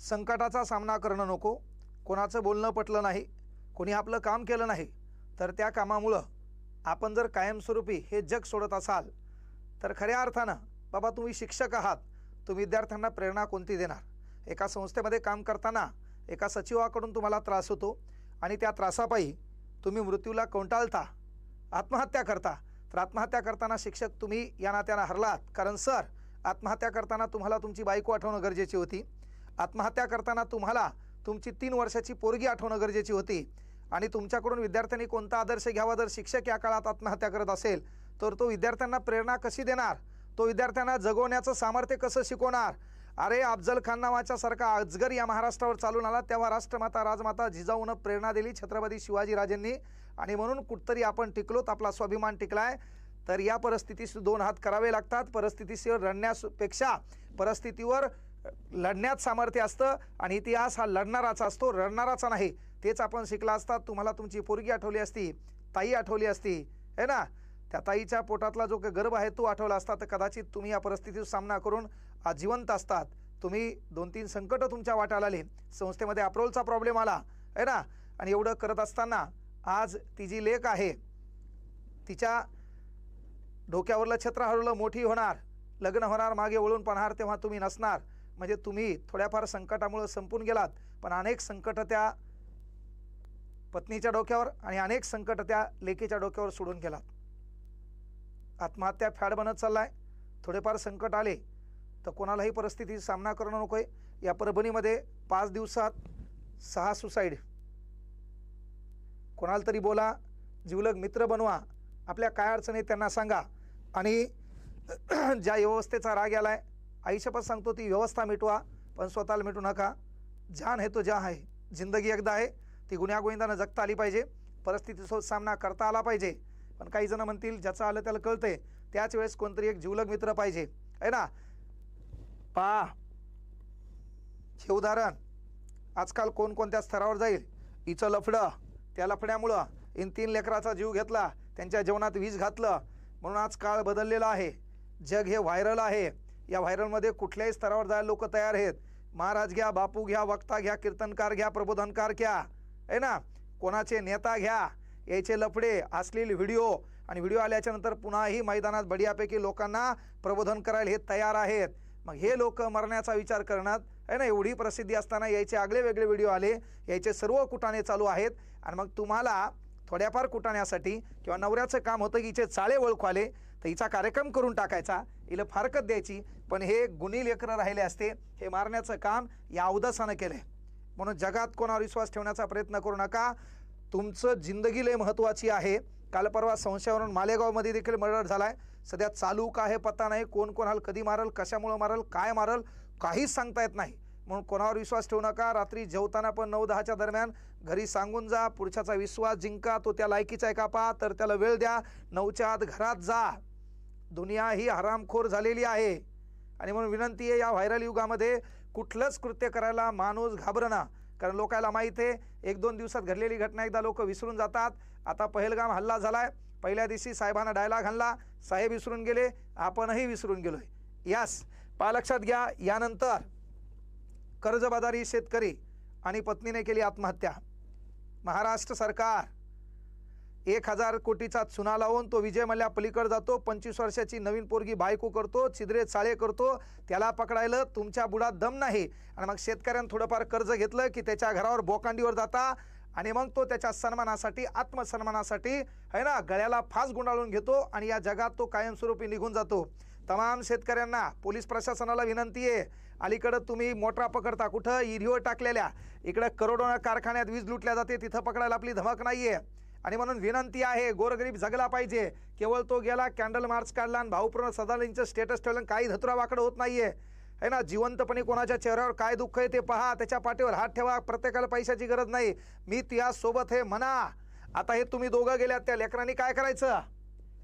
संकटाचा सामना करणं नको. कोणाचं बोलणं पटलं नाही कोणी आपलं काम केलं नाही तर त्या कामामुळं आपण जर कायमस्वरूपी हे जग सोडत असाल तर खऱ्या अर्थानं बाबा तुम्ही शिक्षक आहात तुम्ही विद्यार्थ्यांना प्रेरणा कोणती देणार? एका संस्थेमध्ये काम करताना एका सचिवाकडून तुम्हाला त्रास होतो आणि त्या त्रासापायी तुम्ही मृत्यूला कोंटाळता आत्महत्या करता. तर आत्महत्या करताना शिक्षक तुम्ही या नात्यानं हरलात. कारण सर आत्महत्या करताना तुम्हाला तुमची बायको आठवणं गरजेची होती. आत्महत्या करताना तुम्हाला तुमची तीन वर्षाची पोरगी आठवणं गरजेची होती. आणि तुमच्याकडून विद्यार्थ्यांनी कोणता आदर्श घ्यावा जर शिक्षक या काळात आत्महत्या करत असेल तर तो विद्यार्थ्यांना प्रेरणा कशी देणार? तो विद्यार्थ्यांना जगवण्याचं सामर्थ्य कसं शिकवणार? अरे अफजल खान नावाच्या सारखा अजगर या महाराष्ट्रावर चालून आला तेव्हा राष्ट्रमाता राजमाता जिजाऊनं प्रेरणा दिली छत्रपती शिवाजीराजेंनी. आणि म्हणून कुठतरी आपण टिकलोत आपला स्वाभिमान टिकलाय. तर या परिस्थितीस दोन हात करावे लागतात. परिस्थितीशी रडण्यापेक्षा परिस्थितीवर लढण्यात सामर्थ्य असतं आणि इतिहास हा लढणाराचा असतो रडणाराचा नाही. तेच आपण शिकला असतात तुम्हाला तुमची पोरगी आठवली असती ताई आठवली असती है ना? त्या ताईच्या पोटातला जो काही गर्भ आहे तो आठवला असता. तर कदाचित तुम्ही या परिस्थितीचा सामना करून आज जिवंत असतात. तुम्ही दोन तीन संकटं तुमच्या वाट्याला आले संस्थेमध्ये अप्रोलचा प्रॉब्लेम आला आहे ना? आणि एवढं करत असताना आज ती जी लेख आहे तिच्या डोक्यावरलं छत्र हरवलं मोठी होणार लग्न होणार मागे वळून पाहणार तेव्हा तुम्ही नसणार. म्हणजे तुम्ही थोड्याफार संकटामुळं संपून गेलात पण अनेक संकट त्या पत्नीच्या डोक्यावर आणि अनेक संकट त्या लेकीच्या डोक्यावर सोडून गेलात. आत्महत्या फॅड बनत चाललाय. थोडेफार संकट आले तर कोणालाही परिस्थितीचा सामना करणं नको आहे या परभणीमध्ये पाच दिवसात सहा सुसाईड. कोणाला तरी बोला जिवलग मित्र बनवा आपल्या काय अडचणी त्यांना सांगा. आणि ज्या व्यवस्थेचा राग आलाय आईशपत सांगतो ती व्यवस्था मिटवा पण स्वतःला मिटू नका. जान हे तो जहा आहे. जिंदगी एकदा आहे ती गुन्ह्यागोविंदानं जगता आली पाहिजे. परिस्थितीसोबत सामना करता आला पाहिजे. पण काही जण म्हणतील ज्याचं आलं त्याला कळतंय. त्याच वेळेस कोणतरी एक जीवलग मित्र पाहिजे. आहे ना? पा. हे उदाहरण. आजकाल कोणकोणत्या स्तरावर जाईल? हिचं लफडं. त्या लफड्यामुळं. इन तीन लेकराचा जीव घेतला. त्यांच्या जेवणात वीज घातलं. म्हणून आज काळ बदललेला आहे. जग हे व्हायरल आहे. या व्हायरलमध्ये कुठल्याही स्तरावर जायला लोक तयार आहेत. महाराज घ्या बापू घ्या वक्ता घ्या कीर्तनकार घ्या प्रबोधनकार घ्या. आहे ना? कोणाचे नेता घ्या याचे लफडे असलेले व्हिडिओ. आणि व्हिडिओ आल्याच्यानंतर पुन्हाही मैदानात बढियापैकी लोकांना प्रबोधन करायला हे तयार आहेत. मग हे लोक मरण्याचा विचार करण्यात आहे ना? एवढी प्रसिद्धी असताना यायचे आगळे वेगळे व्हिडिओ आले. यायचे सर्व कुटाणे चालू आहेत. आणि मग तुम्हाला थोड्याफार कुटाण्यासाठी किंवा नवऱ्याचं काम होतं की हिचे चाळे ओळखू आले तर हिचा कार्यक्रम करून टाकायचा. हिला फारकत द्यायची. पण हे गुन्हे लेकरं राहिले असते हे मारण्याचं काम या अवदासानं केलं आहे म्हणून जगात कोणावर विश्वास ठेवण्याचा प्रयत्न करू नका. तुमचं जिंदगी लय महत्त्वाची आहे. काल परवा संशयावरून मालेगावमध्ये देखील मर्डर झाला आहे सध्या चालू का आहे पत्ता नाही. कोण कोणाला कधी मारल कशामुळं मारल काय मारल काहीच सांगता येत नाही. म्हणून कोणावर विश्वास ठेवू नका. रात्री जेवताना पण नऊ दहाच्या दरम्यान घरी सांगून जा. पुढच्याचा विश्वास जिंका. तो त्या लायकीचा आहे का पा तर त्याला वेळ द्या. नऊच्या आत घरात जा. दुनिया ही हरामखोर झालेली आहे. आणि म्हणून विनंती आहे या व्हायरल युगामध्ये कुठलंच कृत्य करायला माणूस घाबरणा कारण लोकायला माहीत आहे एक दोन दिवसात घडलेली घटना एकदा लोक विसरून जातात. आता पहलगाम हल्ला झाला आहे पहिल्या दिवशी साहेबांना डायलॉग घालला साहेब विसरून गेले आपणही विसरून गेलोय. यास पा लक्षात घ्या यानंतर कर्जबाजारी शेतकरी आणि पत्नीने केली आत्महत्या. महाराष्ट्र सरकार एक हजार कोटीचा चुना लावून तो विजय मल्ल्या पलीकडे जातो. पंचवीस वर्षाची नवीन पोरगी बायको करतो छिद्रे चाळे करतो. त्याला पकडायला तुमच्या बुडात दम नाही. आणि मग शेतकऱ्यानं थोडंफार कर्ज घेतलं की त्याच्या घरावर बोकांडीवर जाता. आणि मग तो त्याच्या सन्मानासाठी आत्मसन्मानासाठी है ना गळ्याला फास गुंडाळून घेतो आणि या जगात तो कायमस्वरूपी निघून जातो. तमाम शेतकऱ्यांना पोलीस प्रशासनाला विनंती आहे. अलीकडं तुम्ही मोटरा पकडता कुठं? इरिओ टाकलेल्या. इकडं करोडो कारखान्यात वीज लुटल्या जाते. तिथं पकडायला आपली धमक नाही आहे आणि म्हणून विनंती आहे गोरगरीब जगला पाहिजे. केवळ तो गेला कॅन्डल मार्च काढला आणि भाऊपूर्ण सदालींचं स्टेटस ठेवलं काही धतुरा वाकडं होत नाहीये. है ना जिवंतपणे कोणाच्या चेहऱ्यावर काय दुःख आहे ते पहा त्याच्या पाठीवर हात ठेवा प्रत्येकाला पैशाची गरज नाही. मी तुझ्या सोबत हे म्हणा. आता हे तुम्ही दोघं गेल्यात त्या लेकरांनी काय करायचं?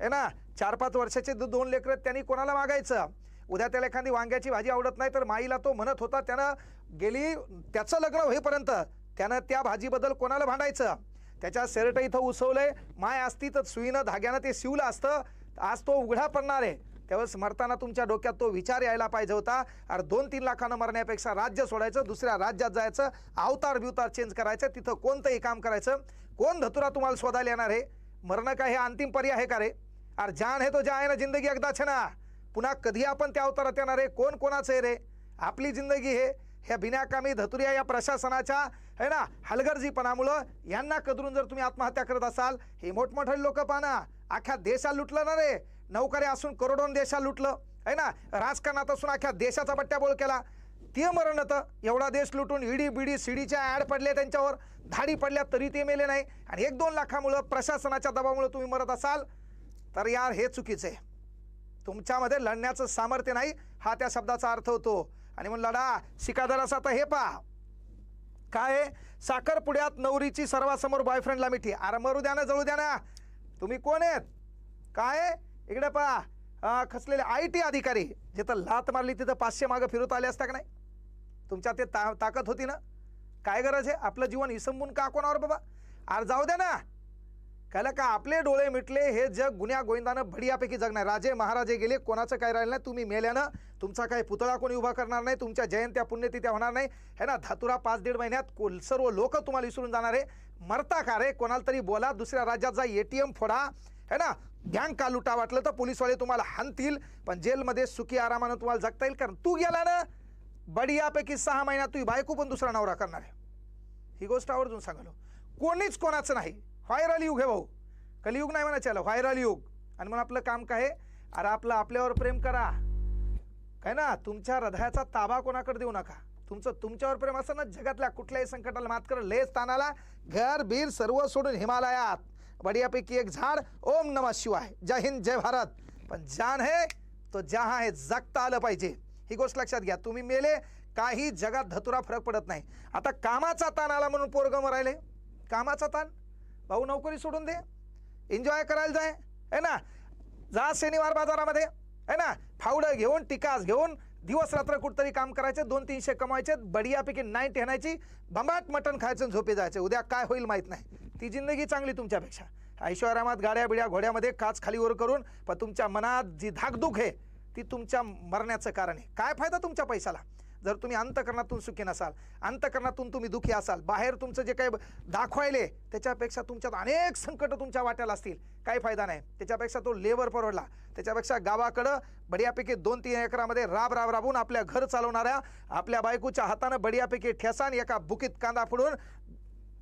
है ना चार पाच वर्षाचे दोन लेकरं त्यांनी कोणाला मागायचं? उद्या त्याला एखादी वांग्याची भाजी आवडत नाही तर माईला तो म्हणत होता त्यानं गेली त्याचं लग्न होईपर्यंत त्यानं त्या भाजीबद्दल कोणाला भांडायचं? त्याच्या शर्ट इथं उसवलं आहे माय असती तर सुईनं धाग्यानं ते शिवलं असतं. आज तो उघडा पडणार आहे. त्यावेळेस मरताना तुमच्या डोक्यात तो विचार यायला पाहिजे होता. अरे दोन तीन लाखानं मरण्यापेक्षा राज्य सोडायचं दुसऱ्या राज्यात जायचं अवतार बिवतार चेंज करायचं तिथं कोणतंही काम करायचं. कोण धतुरा तुम्हाला शोधायला येणार आहे? मरणं काय हे अंतिम पर्याय आहे का रे? अरे जान हे तो जा आहे ना जिंदगी एकदाच ना. पुन्हा कधी आपण त्या अवतारात येणार आहे? कोण कोणाचं आहे रे? आपली जिंदगी हे. ह्या बिनाकामी धतुरिया या प्रशासनाच्या है ना हलगर्जीपणामुळं यांना कदरून जर तुम्ही आत्महत्या करत असाल हे मोठमोठे लोक पाना. अख्ख्या देशाला लुटलं ना रे. नौकऱ्या असून करोडोन देशाला लुटलं. है ना राजकारणात असून अख्ख्या देशाचा बट्ट्याबोळ केला. ते मरण तर एवढा देश लुटून इडी बिडी सीडीच्या ॲड पडले त्यांच्यावर. धाडी पडल्या तरी ते मेले नाही. आणि एक दोन लाखामुळं प्रशासनाच्या दबावामुळे तुम्ही मरत असाल तर यार हे चुकीचं आहे. तुमच्यामध्ये लढण्याचं सामर्थ्य नाही हा त्या शब्दाचा अर्थ होतो. आणि म्हणून लढा शिकादर आता हे पहा. काय आहे? साखरपुड्यात नवरीची सर्वासमोर बॉयफ्रेंडला मिठी. अरे मरू द्या ना जळू द्या ना. तुम्ही कोण आहेत? काय इकडे पहा. खचलेले आय टी अधिकारी. जिथं लात मारली तिथं पाचशे मागं फिरत आले असता का नाही? तुमच्या ते ता ताकद होती ना. काय गरज आहे? आपलं जीवन इसंबून का कोणावर बाबा? अरे जाऊ द्या ना. कळलं का आपले डोळे मिटले हे जग गुन्ह्या गोविंदानं भडियापैकी जगणार. राजे महाराजे गेले कोणाचं काय राहिलं नाही तुम्ही मेल्यानं तुमचा काही पुतळा कोणी उभा करणार नाही तुमच्या जयंत्या पुण्यतिथ्या होणार नाही. है ना धातुरा पाच दीड महिन्यात को सर्व लोक तुम्हाला विसरून जाणार आहे. मरता का रे? कोणाला तरी बोला दुसऱ्या राज्यात जा ए टी एम फोडा. है ना बँक का लुटा वाटलं तर पोलीसवाले तुम्हाला हानतील पण जेलमध्ये सुखी आरामानं तुम्हाला जगता येईल कारण तू गेला ना बडियापैकी सहा महिन्यात तुझी बायको पण दुसरा नवरा करणार आहे. ही गोष्ट आवर्जून सांगलो कोणीच कोणाचं नाही. व्हायरल युग हे भाऊ. कलियुग नाही म्हणायचं व्हायरल युग. आणि मग आपलं काम काय अरे आपलं आपल्यावर प्रेम करा. काय ना तुमच्या हृदयाचा ताबा कोणाकडे देऊ नका? तुमचं तुमच्यावर प्रेम असं ना जगातल्या कुठल्याही संकटाला मात कर. लेस तानाला घर बीर सर्व सोडून हिमालयात. बढियापैकी एक झाड ओम नमः शिवाय. जय हिंद जय भारत. पण जान हे तो जहा हे जगता आलं पाहिजे. ही गोष्ट लक्षात घ्या. तुम्ही मेले काही जगात धतुरा फरक पडत नाही. आता कामाचा ताण आला म्हणून पोरगम राहिले कामाचा ताण? भाऊ नोकरी सोडून दे. एन्जॉय करायला जाय. है ना? जा शनिवार बाजारामध्ये. है ना? फावडं घेऊन टिकास घेऊन दिवस रात्र कुठतरी काम करायचे दोन तीनशे कमायचे बढियापैकी नाईट आणायची भंबाट मटण खायचं आणि झोपे जायचे. उद्या काय होईल माहीत नाही. ती जिंदगी चांगली तुमच्यापेक्षा. ऐश्वर्यामात गाड्या बिड्या घोड्यामध्ये काच खालीवर करून पण तुमच्या मनात जी धाकधूक आहे ती तुमच्या मरण्याचं कारण आहे. काय फायदा तुमच्या पैशाला? जर तुम्ही अंतकरणातून सुखी नसाल अंतकरणातून तुम्ही दुखी असाल बाहेर तुमचं जे काही दाखवायले त्याच्यापेक्षा तुमच्यात अनेक संकट तुमच्या वाट्याला असतील. काही फायदा नाही. त्याच्यापेक्षा तो लेबर परवडला. त्याच्यापेक्षा गावाकडं बढियापैकी दोन तीन एकरामध्ये राब राब राबून आपल्या घर चालवणाऱ्या आपल्या बायकोच्या हातानं बढियापैकी ठेसान एका बुकीत कांदा फोडून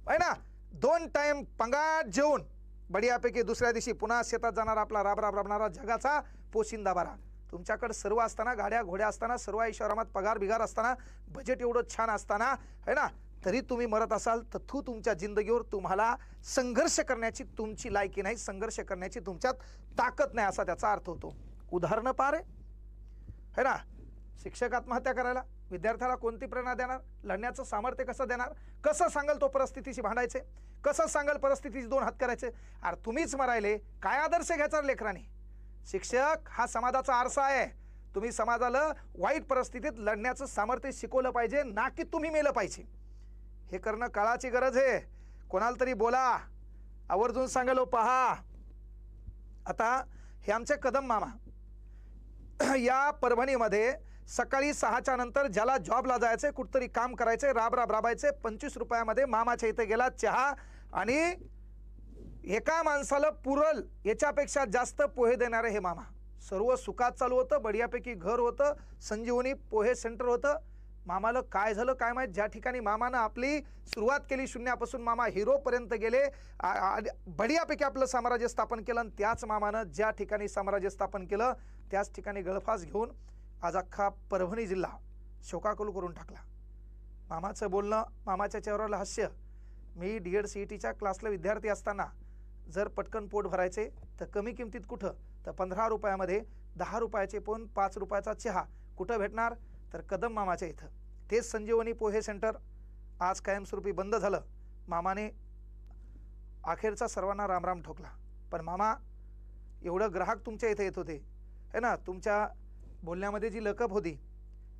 आहे ना दोन टाईम पंगाट जेवून बढियापैकी दुसऱ्या दिवशी पुन्हा शेतात जाणारा आपला राब राब राबणारा जगाचा पोशिंदा बारा. तुमच्याकडे सर्व असताना गाड्या घोड्या असताना सर्व ऐश्वरामात पगार बिगार असताना बजेट एवढं छान असताना है ना? तरी तुम्ही मरत असाल तर तू तुमच्या जिंदगीवर तुम्हाला संघर्ष करण्याची तुमची लायकी नाही संघर्ष करण्याची तुमच्यात ताकद नाही असा त्याचा अर्थ होतो. उदाहरणं पार. आहे है ना? शिक्षक आत्महत्या करायला विद्यार्थ्याला कोणती प्रेरणा देणार? लढण्याचं सामर्थ्य कसं देणार? कसं सांगाल तो परिस्थितीशी भांडायचे? कसं सांगाल परिस्थितीशी दोन हात करायचे? अरे तुम्हीच मरायले. काय आदर्श घ्यायचा लेकराने लेकरांनी? शिक्षक हा समाजाचा आरसा आहे. तुम्ही समाजाला वाईट परिस्थितीत लढण्याचं सामर्थ्य शिकवलं पाहिजे ना की तुम्ही मेलं पाहिजे. हे करणं काळाची गरज आहे. कोणाला तरी बोला. आवर्जून सांगालो पहा. आता हे आमचे कदम मामा. या परभणीमध्ये सकाळी सहाच्या नंतर ज्याला जॉबला जायचंय कुठतरी काम करायचे राब राब राबायचे पंचवीस रुपयामध्ये मामाच्या इथे गेला चहा आणि एका माणसाला पुरल याच्यापेक्षा जास्त पोहे देणारे हे मामा. सर्व सुखात चालू होतं बढियापैकी घर होतं संजीवनी पोहे सेंटर होतं. मामाला काय झालं काय माहीत? ज्या ठिकाणी मामानं आपली सुरुवात केली शून्यापासून मामा हिरोपर्यंत गेले बढियापैकी आपलं साम्राज्य स्थापन केलं आणि त्याच मामानं ज्या ठिकाणी साम्राज्य स्थापन केलं त्याच ठिकाणी गळफास घेऊन आज अख्खा परभणी जिल्हा शोकाकुल करून टाकला. मामाचं बोलणं मामाच्या चेहऱ्याला हास्य. मी डी एड सी ई टीच्या क्लासला विद्यार्थी असताना जर पटकन पोट भरायचे तर कमी किमतीत कुठं? तर पंधरा रुपयामध्ये दहा रुपयाचे पण पाच रुपयाचा चहा. कुठं भेटणार? तर कदम मामाच्या इथं. तेच संजीवनी पोहे सेंटर. आज कायमस्वरूपी बंद झालं. मामाने अखेरचा सर्वांना रामराम ठोकला. पण मामा एवढं ग्राहक तुमच्या इथे येत होते. है ना? तुमच्या बोलण्यामध्ये जी लकप होती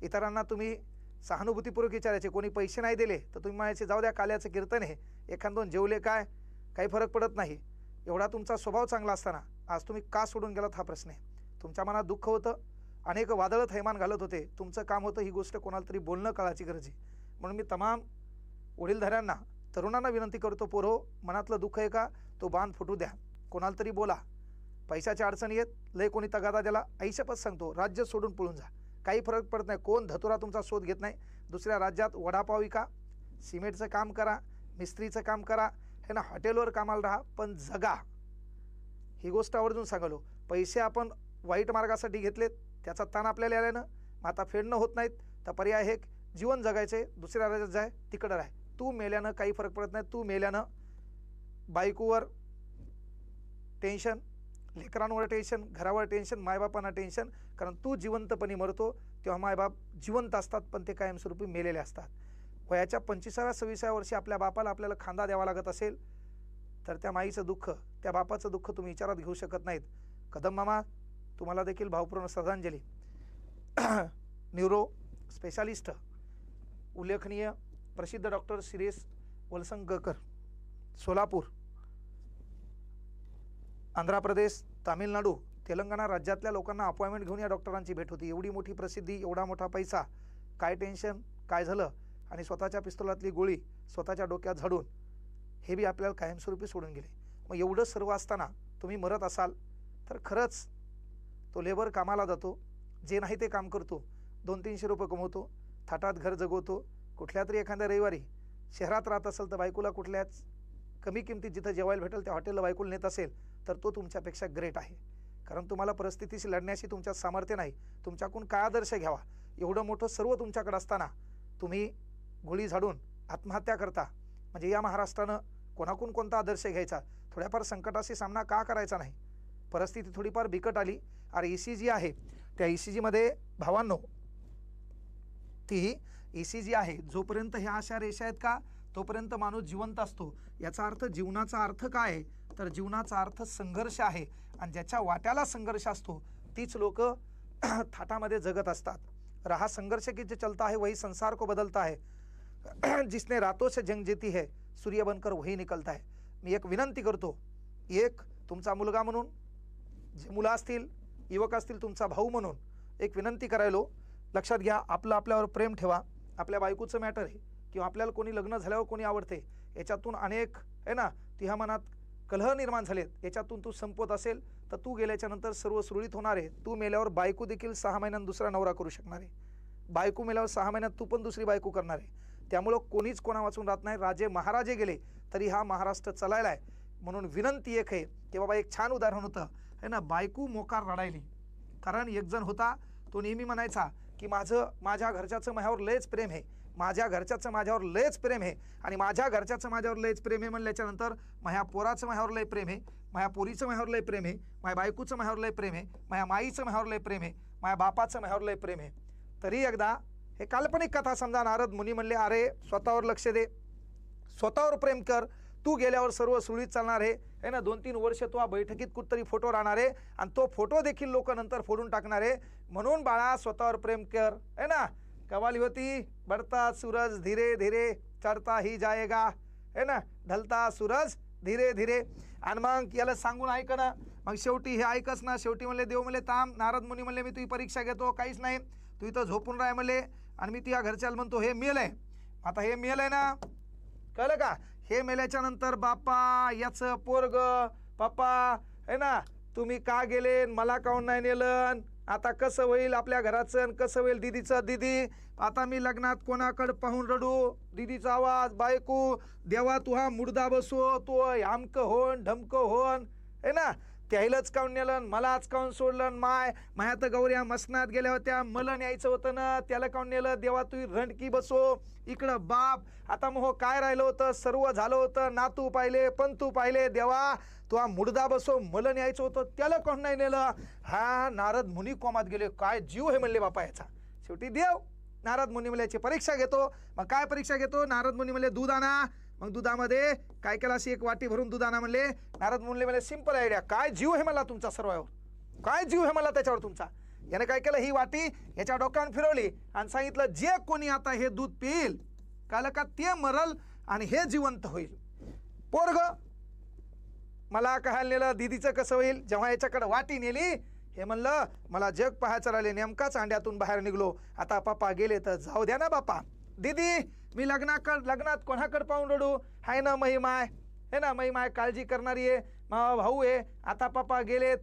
इतरांना तुम्ही सहानुभूतीपूर्वक विचारायचे. कोणी पैसे नाही दिले तर तुम्ही म्हणायचे जाऊ द्या काल्याचं कीर्तन आहे. एखाद दोन जेवले काय? काही फरक पडत नाही. एवढा तुमचा स्वभाव चांगला असताना आज तुम्ही का सोडून गेलात हा प्रश्न आहे. तुमच्या मनात दुःख होतं अनेक वादळं थैमान घालत होते. तुमचं काम होतं ही गोष्ट कोणाला तरी बोलणं कळायची गरज आहे. म्हणून मी तमाम वडीलधाऱ्यांना तरुणांना विनंती करतो पोरो मनातलं दुःख आहे का? तो बांध फुटू द्या. कोणाला तरी बोला. पैशाच्या अडचणी येत लय कोणी तगादा द्याला ऐशपच सांगतो राज्य सोडून पळून जा. काही फरक पडत नाही. कोण धतुरा तुमचा शोध घेत नाही. दुसऱ्या राज्यात वडापाव विका. सिमेंटचं काम करा मिस्त्रीचं काम करा. हे ना? हॉटेलवर कामाला राहा पण जगा. ही गोष्ट आवर्जून सांगलो. पैसे आपण वाईट मार्गासाठी घेतलेत त्याचा ताण आपल्याला आल्यानं मग आता फेडणं होत नाहीत तर पर्याय हे जीवन जगायचे दुसऱ्या राज्यात जाय तिकडं राह. तू मेल्यानं काही फरक पडत नाही तू मेल्यानं बायकोवर टेन्शन लेकरांवर टेन्शन घरावर टेन्शन मायबापांना टेन्शन कारण तू जिवंतपणे मरतो तेव्हा मायबाप जिवंत असतात पण ते कायमस्वरूपी मेलेले असतात. वयाच्या पंचवीसाव्या सव्वीसाव्या वर्षी आपल्या बापाला आपल्याला खांदा द्यावा लागत असेल तर त्या माईचं दुःख त्या बापाचं दुःख तुम्ही विचारात घेऊ शकत नाहीत. कदम मामा तुम्हाला देखील भावपूर्ण श्रद्धांजली. न्यूरो स्पेशालिस्ट उल्लेखनीय प्रसिद्ध डॉक्टर शिरेश वलसंगकर सोलापूर. आंध्र प्रदेश तामिळनाडू तेलंगणा राज्यातल्या लोकांना अपॉइंटमेंट घेऊन या डॉक्टरांची भेट होती. एवढी मोठी प्रसिद्धी एवढा मोठा पैसा काय टेन्शन काय झालं? आणि स्वतःच्या पिस्तोलातली गोळी स्वतःच्या डोक्यात झाडून हे बी आपल्याला कायमस्वरूपी सोडून गेले. मग एवढं सर्व असताना तुम्ही मरत असाल तर खरंच तो लेबर कामाला जातो जे नाही ते काम करतो. दोन तीनशे रुपये कमवतो थाटात घर जगवतो. कुठल्या तरी एखाद्या रविवारी शहरात राहत असेल तर बायकोला कुठल्याच कमी किमतीत जिथं जेवायला भेटेल त्या हॉटेलला बायकोला नेत असेल तर तो तुमच्यापेक्षा ग्रेट आहे. कारण तुम्हाला परिस्थितीशी लढण्याशी तुमच्यात सामर्थ्य नाही. तुमच्याकडून काय आदर्श घ्यावा? एवढं मोठं सर्व तुमच्याकडे असताना तुम्ही गोळी झाडून आत्महत्या करता. म्हणजे या महाराष्ट्रानं कोणाकून कोणता आदर्श घ्यायचा? थोड्याफार संकटाशी सामना का करायचा नाही? परिस्थिती थोडीफार बिकट आली. अरे ई सी जी आहे. त्या ई सी जीमध्ये भावांनो ती ई सी जी आहे. जोपर्यंत ह्या अशा रेषा आहेत का? तोपर्यंत माणूस जिवंत असतो. याचा अर्थ जीवनाचा अर्थ काय आहे? तर जीवनाचा अर्थ संघर्ष आहे. आणि ज्याच्या वाट्याला संघर्ष असतो तीच लोक थाटामध्ये जगत असतात. रहा संघर्ष की जे चलता है वही संसार को बदलता है जिसने रातों से जंग जीती है सूर्य बनकर वही निकलता है। मी एक विनंती करतो एक तुमचा मुलगा म्हणून जे मुलं असतील युवक असतील तुमचा भाऊ म्हणून एक विनंती करायलो लक्षात घ्या आपलं आपल्यावर प्रेम ठेवा. आपल्या बायकोचं मॅटर आहे किंवा आपल्याला कोणी लग्न झाल्यावर कोणी आवडते याच्यातून अनेक आहे ना तिह्या मनात कलह निर्माण झालेत याच्यातून तू संपवत असेल तर तू गेल्याच्यानंतर सर्व सुरळीत होणार आहे. तू मेल्यावर बायको देखील सहा महिन्यात दुसरा नवरा करू शकणार आहे. बायको मेल्यावर सहा महिन्यात तू पण दुसरी बायको करणार आहे. त्यामुळं कोणीच कोणा वाचून राहत नाही. राजे महाराजे गेले तरी हा महाराष्ट्र चालायला आहे. म्हणून विनंती एक आहे की बाबा एक छान उदाहरण होतं. है ना बायको मोकार रडायली. कारण एकजण होता तो नेहमी म्हणायचा की माझं माझ्या घरच्याचं माझ्यावर लयच प्रेम आहे. माझ्या घरच्याचं माझ्यावर लयच प्रेम आहे. आणि माझ्या घरच्याचं माझ्यावर लयच प्रेम आहे म्हणल्याच्यानंतर माझ्या पोराचं माझ्यावर लय प्रेम आहे. माझ्या पोरीचं माझ्यावर लय प्रेम आहे. माझ्या बायकोचं माझ्यावर लय प्रेम आहे. माझ्या माईचं माझ्यावर लय प्रेम आहे. माझ्या बापाचं माझ्यावर लय प्रेम आहे. तरी एकदा हे काल्पनिक कथा समजा नारद मुनी म्हणले अरे स्वतःवर लक्ष दे. स्वतःवर प्रेम कर. तू गेल्यावर सर्व सुरळीत चालणार आहे. है ना? दोन तीन वर्ष तू हा बैठकीत कुठतरी फोटो राहणार आहे आणि तो फोटो देखील लोक नंतर फोडून टाकणार आहे. म्हणून बाळा स्वतःवर प्रेम कर. है ना? कवाली होती बढ़ता सूरज धीरे धीरे चढता ही जाएगा है ना? ढलता सूरज धीरे धीरे. आणि मग याला सांगून ऐक ना. मग शेवटी हे ऐकच ना. शेवटी म्हणले देव म्हणले थांब. नारद मुनी म्हणले मी तुझी परीक्षा घेतो. काहीच नाही. तू इथं झोपून राह म्हणले. आणि मी त्या घरच्याला म्हणतो हे मेल आहे. आता हे मेल आहे ना कळलं का? हे मेल्याच्या नंतर बाप्पा याचं पोरग पप्पा है ना तुम्ही का गेले? मला काऊन नाही नेलं? आता कसं होईल आपल्या घराचं आणि कसं होईल दिदीचं? दिदी आता मी लग्नात कोणाकडं पाहून रडू? दिदीचा आवाज बायको देवा तू हा मुडदा बसो तो आमकं होन ढमकं होन है ना? त्याहीलाच काऊन नेलं? मलाच काऊन सोडलं? माय माया तर गौऱ्या मसनात गेल्या होत्या. मला न्यायचं होतं ना त्याला काऊन नेलं? देवा तू रणकी बसो. इकडं बाप आता मग हो काय राहिलं होतं? सर्व झालं होतं. नातू पाहिले पंतू पाहिले. देवा तू हा मुडदा बसो. मला न्यायचं होतं. त्याला कोण नाही नेलं? हा नारद मुनी कोमात गेले. काय जीव हे म्हणले बापा याचा? शेवटी देव. नारद मुनी म्हणल्याची परीक्षा घेतो. मग काय परीक्षा घेतो? नारद मुनी म्हणले दूध आणा. मग दुधामध्ये काय केलं अशी एक वाटी भरून दुधाना म्हणले नारद मुनी म्हणले सिंपल आयडिया काय जीव हे मला तुमचा सर्वावर? काय जीव हे मला त्याच्यावर तुमचा? याने काय केलं ही वाटी याच्या डोक्यावर फिरवली आणि सांगितलं जे कोणी आता हे दूध पिईल काल का ते मरल आणि हे जिवंत होईल. पोरग मला काय नेलं दिदीचं कसं होईल? जेव्हा याच्याकडे वाटी नेली हे म्हणलं मला जग पाहायचं राहिले नेमकाच अंड्यातून बाहेर निघलो. आता पप्पा गेले तर जाऊ द्या ना बापा. दीदी मी लग्नाकड लग्नात कोणाकडे पाहून रडू? हाय ना महिमाय. हे ना महिमाय काळजी करणारी आहे. मा भाऊ आहे. आता पप्पा गेलेत.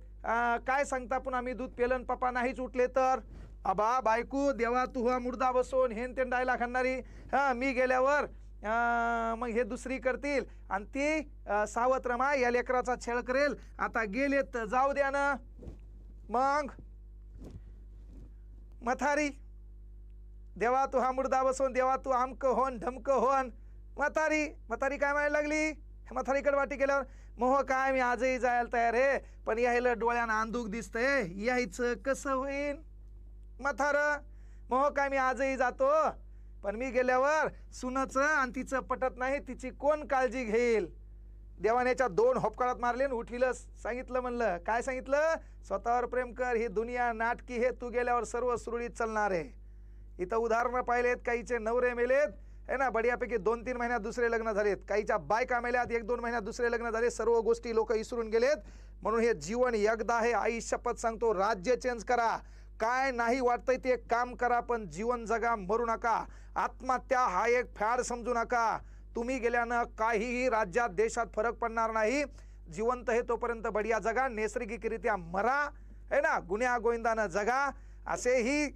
काय सांगता पुन्हा? मी दूध पेलन पप्पा नाहीच उठले तर? अबा बायकू देवा तू हा मुर्दा बसवून हेन तेन डायला खाणारी हां मी गेल्यावर मग हे दुसरी करतील. आणि ती सावत रमा या लेकराचा छेळ करेल. आता गेलेत तर जाऊ द्या ना. मग? मथारी? देवा तू हा मुर्दा बसून देवा तू आमक होन ढमक होन. म्हातारी म्हातारी काय म्हणायला लागली? म्हातारीकडे वाटी केल्यावर मोह काय मी आजही जायला तयार आहे पण यायला डोळ्यानं आंदूक दिसतंय. यायचं कसं होईन? म्हातार मोह काय मी आजही जातो. पण मी गेल्यावर सुनाचं आणि तिचं पटत नाही तिची कोण काळजी घेईल? देवानेच्या दोन होपकाळात मारले आणि उठविलं सांगितलं म्हणलं. काय सांगितलं? स्वतःवर प्रेम कर ही दुनिया नाटकी हे तू गेल्यावर सर्व सुरळीत चालणार आहे. इथं उदाहरणं पाहिलेत काहीचे नवरे मेलेत. है ना बढियापैकी दोन तीन महिन्यात दुसरे लग्न झालेत. काहीच्या बायका मेल्यात एक दोन महिन्यात दुसरे लग्न झाले. सर्व गोष्टी लोक विसरून गेलेत. म्हणून हे जीवन एकदा आहे. आई शपथ सांगतो राज्य चेंज करा. काय नाही वाटतंय ते काम करा पण जीवन जगा मरू नका. आत्महत्या हा एक फॅड समजू नका. तुम्ही गेल्यानं काहीही राज्यात देशात फरक पडणार नाही. जिवंत हे तोपर्यंत बढिया जगा. नैसर्गिकरित्या मरा. है ना गुन्ह्या गोविंदानं जगा. असेही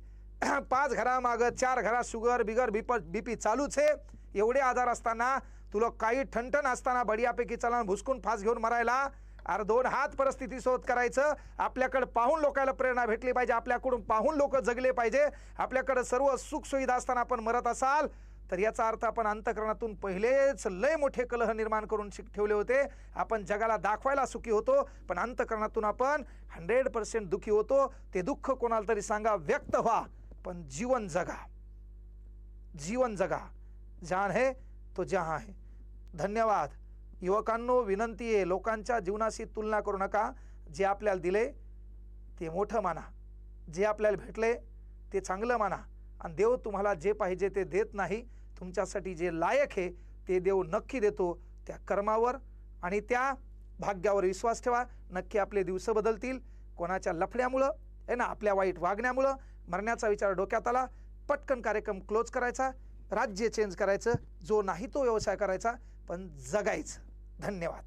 पाच घरामागं चार घरात शुगर बिगर बीप बीपी चालूच आहे. एवढे आजार असताना तुला काही ठणठण असताना बडियापैकी चला भुसकून फास घेऊन मरायला. अरे दोन हात परिस्थिती सोबत करायचं. आपल्याकडं पाहून लोकांना प्रेरणा भेटली पाहिजे. आपल्याकडून पाहून लोक जगले पाहिजे. आपल्याकडं सर्व सुखसुविधा असताना आपण मरत असाल तर याचा अर्थ आपण अंतकरणातून पहिलेच लय मोठे कलह निर्माण करून शिक ठेवले होते. आपण जगाला दाखवायला सुखी होतो पण अंतकरणातून आपण हंड्रेड पर्सेंट दुखी होतो. ते दुःख कोणाला तरी सांगा व्यक्त व्हा. पण जीवन जगा। जीवन जगा। जान है तो जहाँ है। धन्यवाद। युवकांनो विनंती आहे लोकांच्या जीवनाशी तुलना करू नका. जे आपल्याला दिले ते मोठं माना. जे आपल्याला भेटले ते चांगलं माना. आणि देव तुम्हाला जे पाहिजे ते देत नाही. तुमच्यासाठी जे लायक आहे ते देव नक्की देतो. त्या कर्मावर आणि त्या भाग्यावर विश्वास ठेवा. नक्की आपले दिवस बदलतील. कोणाच्या लफड्यामुळं आहे ना आपल्या वाईट वागण्यामुळं मरण्याचा विचार डोक्यात आला. पटकन कार्यक्रम क्लोज करायचा. राज्य चेंज करायचं. जो नाही तो व्यवसाय करायचा. पण जगायचं. धन्यवाद.